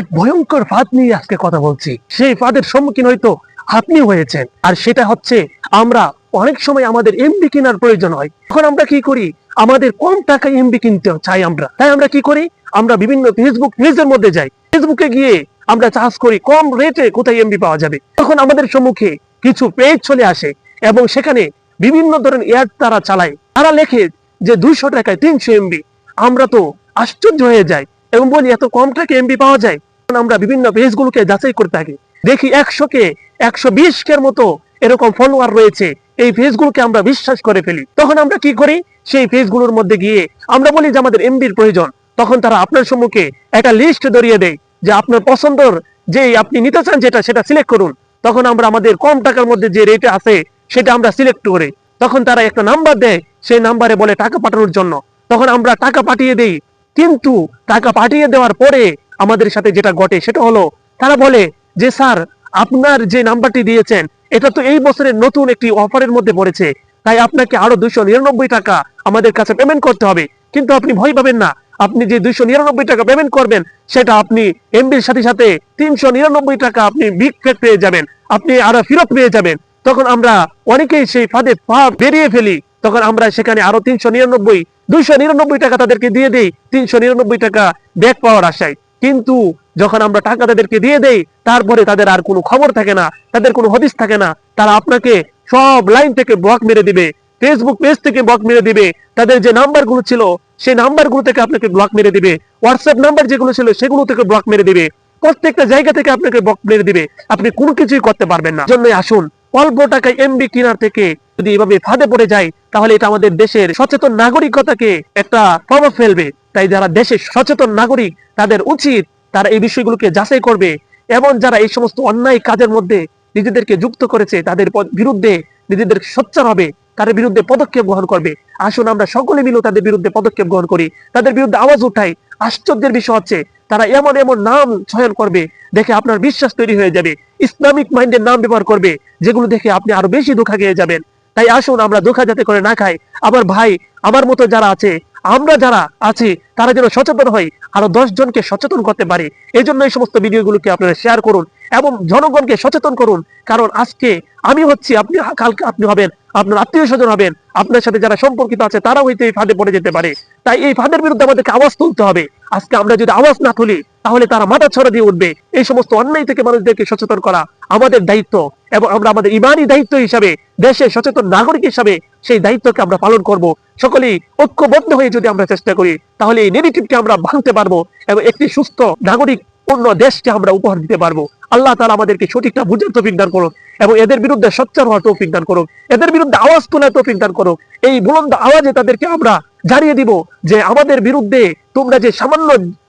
এক ভয়ঙ্কর ফাঁদ নিয়ে আজকে কথা বলছি। সেই ফাঁদের সম্মুখীন হয়তো আপনি হয়েছেন। আর সেটা হচ্ছে, আমরা অনেক সময় আমাদের এমবি কেনার প্রয়োজন হয়। তখন আমরা কি করি? আমাদের কম টাকায় এমবি কিনতে চাই আমরা। তাই আমরা কি করি? আমরা বিভিন্ন ফেসবুক পেজের মধ্যে যাই। ফেসবুকে গিয়ে আমরা চার্জ করি, কম রেটে কোথায় এমবি পাওয়া যাবে? তখন আমাদের সম্মুখে কিছু পেজ চলে আসে এবং সেখানে বিভিন্ন ধরনের এয়ার তারা চালায়। তারা লেখে যে দুইশো টাকায় তিনশো এমবি আমরা তো আশ্চর্য হয়ে যাই এবং বলি, এত কম টাকা এমবি পাওয়া যায়? আমরা বিভিন্ন পেজগুলোকে যাচাই করে থাকি। দেখি একশো কে একশো বিশ কের মতো এরকম ফলোয়ার রয়েছে। এই পেজগুলোকে আমরা বিশ্বাস করে ফেলি। তখন আমরা কি করি? সেই পেজগুলোর মধ্যে গিয়ে আমরা বলি যে আমাদের এমবির প্রয়োজন। তখন তারা আপনার সম্মুখে একটা লিস্ট ধরিয়ে দেয় যে আপনার পছন্দর যে আপনি নিতে চান যেটা, সেটা সিলেক্ট করুন। তখন আমরা আমাদের কম টাকার মধ্যে যে রেটে আছে, সেটা আমরা সিলেক্ট করে। তখন তারা একটা নাম্বার দেয়, সেই নাম্বারে বলে টাকা পাঠানোর জন্য। তখন আমরা টাকা পাঠিয়ে দেই। কিন্তু টাকা পাঠিয়ে দেওয়ার পরে আমাদের সাথে যেটা ঘটে সেটা হলো, তারা বলে যে, স্যার, আপনার যে নাম্বারটি দিয়েছেন, এটা তো এই বছরের নতুন একটি অফারের মধ্যে পড়েছে। তাই আপনাকে আরও দুইশো নিরানব্বই টাকা আমাদের কাছে পেমেন্ট করতে হবে। কিন্তু আপনি ভয় পাবেন না। আপনি যে দুইশো নিরানব্বই টাকা পেমেন্ট করবেন, সেটা আপনি এমবির সাথে সাথে তিনশো নিরানব্বই টাকা আপনি বিগ ফেট পেয়ে যাবেন। আপনি আরও ফেরত পেয়ে যাবেন। তখন আমরা অনেকেই সেই ফাঁদে পা বেরিয়ে ফেলি। তখন আমরা সেখানে আরও তিনশো নিরানব্বই, দুইশো নিরানব্বই টাকা তাদেরকে দিয়ে দেই। তিনশো নিরানব্বই টাকা ব্যাক পাওয়ার আশায়। কিন্তু যখন আমরা টাকা তাদেরকে দিয়ে দেই, তারপরে তাদের আর কোনো খবর থাকে না, তাদের কোনো হদিস থাকে না, তারা আপনাকে সব লাইন থেকে ব্লক মেরে দিবে ফেসবুক পেজ থেকে ব্লক মেরে দিবে, তাদের যে নাম্বারগুলো ছিল, সেই নাম্বারগুলো থেকে আপনাকে ব্লক মেরে দিবে হোয়াটসঅ্যাপ নাম্বার যেগুলো ছিল, সেগুলো থেকে ব্লক মেরে দিবে, প্রত্যেকটা জায়গা থেকে আপনাকে ব্লক মেরে দিবে, আপনি কোনো কিছুই করতে পারবেন না। জন্যই আসুন, অল্প টাকায় এমবি কেনার থেকে যদি এভাবে ফাঁদে পড়ে যায় তাহলে এটা আমাদের দেশের সচেতন নাগরিকতাকে একটা প্রভাব ফেলবে। তাই যারা দেশের সচেতন নাগরিক, তাদের উচিত তারা এই বিষয়গুলোকে যাচাই করবে এবং যারা এই সমস্ত অন্যায় কাজের মধ্যে নিজেদেরকে যুক্ত করেছে, তাদের বিরুদ্ধে নিজেদের সোচ্চার হবে, তাদের বিরুদ্ধে পদক্ষেপ গ্রহণ করবে। আসুন আমরা সকলে মিলে তাদের বিরুদ্ধে পদক্ষেপ গ্রহণ করি। তাদের বিরুদ্ধে আওয়াজ উঠাই। আশ্চর্যের বিষয় হচ্ছে, তারা এমন এমন নাম চয়ন করবে, দেখে আপনার বিশ্বাস তৈরি হয়ে যাবে। ইসলামিক মাইন্ডের নাম ব্যবহার করবে, যেগুলো দেখে আপনি আরও বেশি ধোকা খেয়ে যাবেন। তাই আসুন আমরা ধোকা যাতে করে না খাই। আমার ভাই, আমার মতো যারা আছে, আমরা যারা আছি, তারা যেন সচেতন হই, আরও দশ জনকে সচেতন করতে পারি। এই জন্য এই সমস্ত ভিডিওগুলোকে আপনারা শেয়ার করুন এবং জনগণকে সচেতন করুন। কারণ আজকে আমি হচ্ছি, আপনি কালকে আপনি হবেন, আপনার আত্মীয় স্বজন হবেন, আপনার সাথে যারা সম্পর্কিত আছে তারা হইতে ফাঁদে পড়ে যেতে পারে। তাই এই ফাঁদের বিরুদ্ধে আমাদেরকে আওয়াজ তুলতে হবে। আজকে আমরা যদি আওয়াজ না তুলি, তাহলে তারা মাথা ছড়া দিয়ে উঠবে। এই সমস্ত অন্যায় থেকে মানুষদেরকে সচেতন করা আমাদের দায়িত্ব এবং আমরা আমাদের ইমানি দায়িত্ব হিসাবে দেশের সচেতন নাগরিক হিসাবে সেই দায়িত্বকে আমরা পালন করব। সকলেই ঐক্যবদ্ধ হয়ে যদি আমরা চেষ্টা করি, তাহলে এই নেগেটিভকে আমরা ভাঙতে পারব এবং একটি সুস্থ, নাগরিক অন্য দেশকে আমরা উপহার দিতে পারব। আল্লাহ তালা আমাদেরকে সঠিকটা বুঝার তৌফিক দান করুক এবং এদের বিরুদ্ধে সচ্চার হওয়ার তৌফিক দান করুক। এদের বিরুদ্ধে আওয়াজ তোলার তৌফিক দান করুক। এই বুলন্দ আওয়াজে তাদেরকে আমরা জানিয়ে দিব যে আমাদের বিরুদ্ধে তোমরা যে সামান্য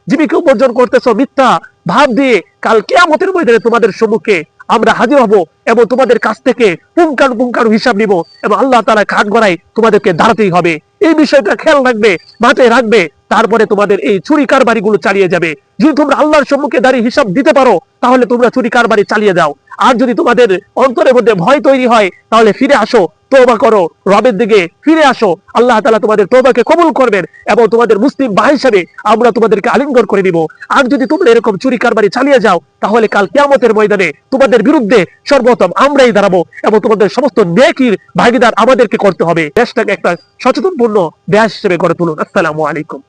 জীবিকা উপার্জন করতেছো মিথ্যা ভাব দিয়ে কাল কেয়ামতের ময়দানে তোমাদের সম্মুখে আমরা হাজির হব এবং তোমাদের কাছ থেকে পুঙ্কানু পুঙ্কানু হিসাব নিব এবং আল্লাহ তালা খাট গড়াই তোমাদেরকে দাঁড়াতেই হবে। এই বিষয়টা খেয়াল রাখবে, মাথায় রাখবে, তারপরে তোমাদের এই চুরি কারবারি গুলো চালিয়ে যাবে। যদি তোমরা আল্লাহর সম্মুখে দাঁড়িয়ে হিসাব দিতে পারো, তাহলে তোমরা চুরি কারবারি চালিয়ে যাও। আর যদি তোমাদের অন্তরের মধ্যে ভয় তৈরি হয়, তাহলে ফিরে আসো তোবা করো, রবের দিকে ফিরে আসো। আল্লাহ তালা তোমাদের তোবাকে কবুল করবেন এবং তোমাদের মুসলিম ভাই হিসাবে আমরা তোমাদেরকে আলিঙ্গন করে দিব। আর যদি তোমরা এরকম চুরি কারবারি চালিয়ে যাও, তাহলে কাল কেয়ামতের ময়দানে তোমাদের বিরুদ্ধে সর্বপ্রথম আমরাই দাঁড়াবো এবং তোমাদের সমস্ত নেকির ভাগিদার আমাদেরকে করতে হবে। দেশটাকে একটা সচেতনপূর্ণ দেশ হিসেবে গড়ে তুলুন। আসসালামু আলাইকুম।